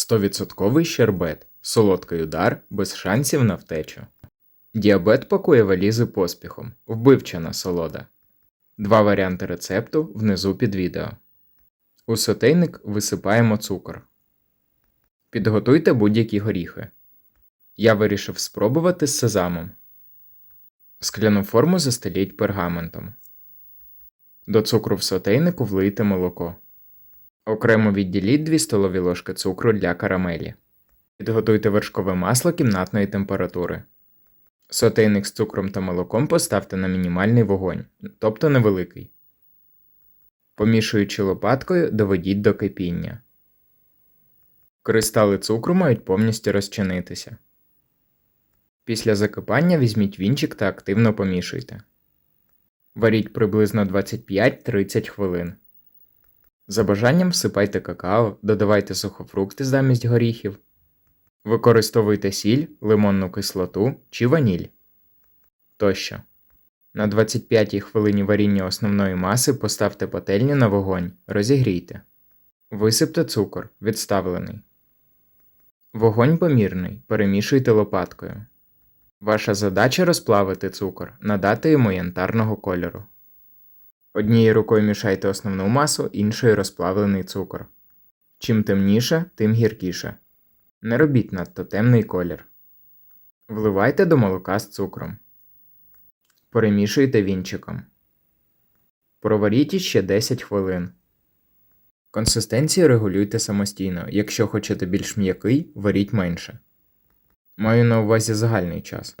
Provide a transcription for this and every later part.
100% щербет, солодкий удар без шансів на втечу. Діабет пакує валізи поспіхом, вбивча насолода. Два варіанти рецепту внизу під відео. У сотейник висипаємо цукор. Підготуйте будь-які горіхи. Я вирішив спробувати з сезамом. Скляну форму застеліть пергаментом. До цукру в сотейнику влийте молоко. Окремо відділіть 2 столові ложки цукру для карамелі. Підготуйте вершкове масло кімнатної температури. Сотейник з цукром та молоком поставте на мінімальний вогонь, тобто невеликий. Помішуючи лопаткою, доведіть до кипіння. Кристали цукру мають повністю розчинитися. Після закипання візьміть вінчик та активно помішуйте. Варіть приблизно 25-30 хвилин. За бажанням всипайте какао, додавайте сухофрукти замість горіхів. Використовуйте сіль, лимонну кислоту чи ваніль. Тощо. На 25-й хвилині варіння основної маси поставте пательню на вогонь, розігрійте. Висипте цукор, відставлений. Вогонь помірний, перемішуйте лопаткою. Ваша задача розплавити цукор, надати йому янтарного кольору. Однією рукою мішайте основну масу, іншою розплавлений цукор. Чим темніше, тим гіркіше. Не робіть надто темний колір. Вливайте до молока з цукром. Перемішуйте вінчиком. Проваріть іще 10 хвилин. Консистенцію регулюйте самостійно. Якщо хочете більш м'який, варіть менше. Маю на увазі загальний час.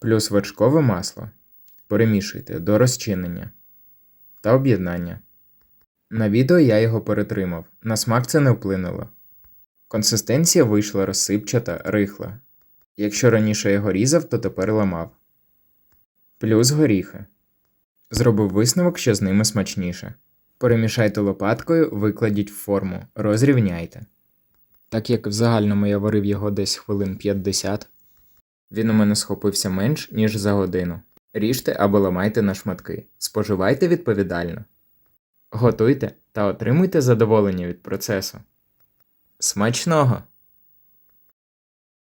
Плюс вершкове масло. Перемішуйте до розчинення та об'єднання. На відео я його перетримав. На смак це не вплинуло. Консистенція вийшла розсипчата, рихла. Якщо раніше я його різав, то тепер ламав. Плюс горіхи. Зробив висновок, що з ними смачніше. Перемішайте лопаткою, викладіть в форму, розрівняйте. Так як в загальному я варив його десь хвилин 50, він у мене схопився менш, ніж за годину. Ріжте або ламайте на шматки. Споживайте відповідально. Готуйте та отримуйте задоволення від процесу. Смачного!